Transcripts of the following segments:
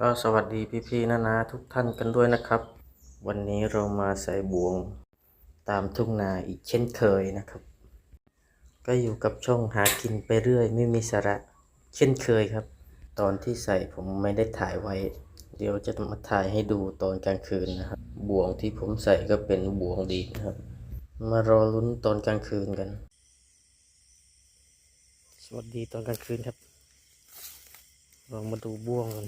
ก็สวัสดีพี่ๆนะนะทุกท่านกันด้วยนะครับ วันนี้เรามาใส่บวงตามทุ่งนาอีกเช่นเคยนะครับ ก็อยู่กับช่องหากินไปเรื่อย ไม่มีสาระเช่นเคยครับ ตอนที่ใส่ผมไม่ได้ถ่ายไว้ เดี๋ยวจะมาถ่ายให้ดูตอนกลางคืนนะครับบวงที่ผมใส่ก็เป็นบวงดีนะครับ มารอลุ้นตอนกลางคืนกัน สวัสดีตอนกลางคืนครับลองมาดูบ่วงกัน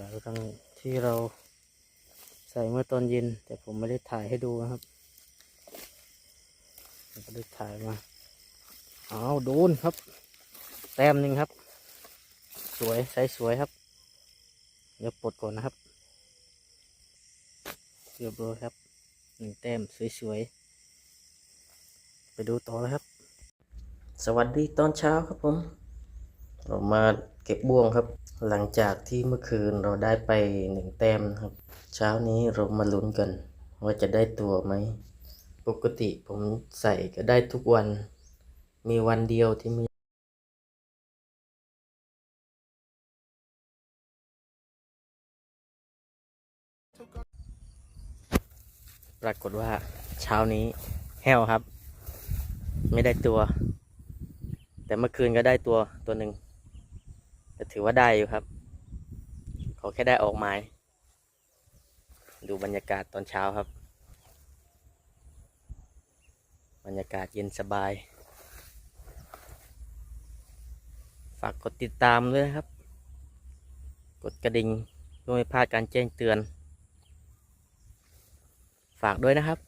จากทั้งที่เราใส่เมื่อตอนเย็น แต่ผมไม่ได้ถ่ายให้ดูนะครับผมก็ได้ถ่ายมาอ้าวโดนครับ แต้มหนึ่งครับ สวยใสสวยครับ เดี๋ยวปลดก่อนนะครับเรียบร้อยครับหนึ่งแต้มสวยๆ ไปดูต่อเลยครับ สวัสดีตอนเช้าครับผม เรามา เก็บบ่วงครับ หลังจากที่เมื่อคืนเราได้ไปหนึ่งแต้มครับ เช้านี้เรามาลุ้นกัน ว่าจะได้ตัวไหม ปกติผมใส่ก็ได้ทุกวัน มีวันเดียวที่ไม่ปรากฏว่าเช้านี้แห้วครับ ไม่ได้ตัว แต่เมื่อคืนก็ได้ตัวตัวหนึ่ง แต่ถือว่าได้อยู่ครับ ขอแค่ได้ออกหมายดูบรรยากาศตอนเช้าครับ บรรยากาศเย็นสบาย ฝากกดติดตามด้วยนะครับ กดกระดิ่งเพื่อไม่พลาดการแจ้งเตือน ฝากด้วยนะครับ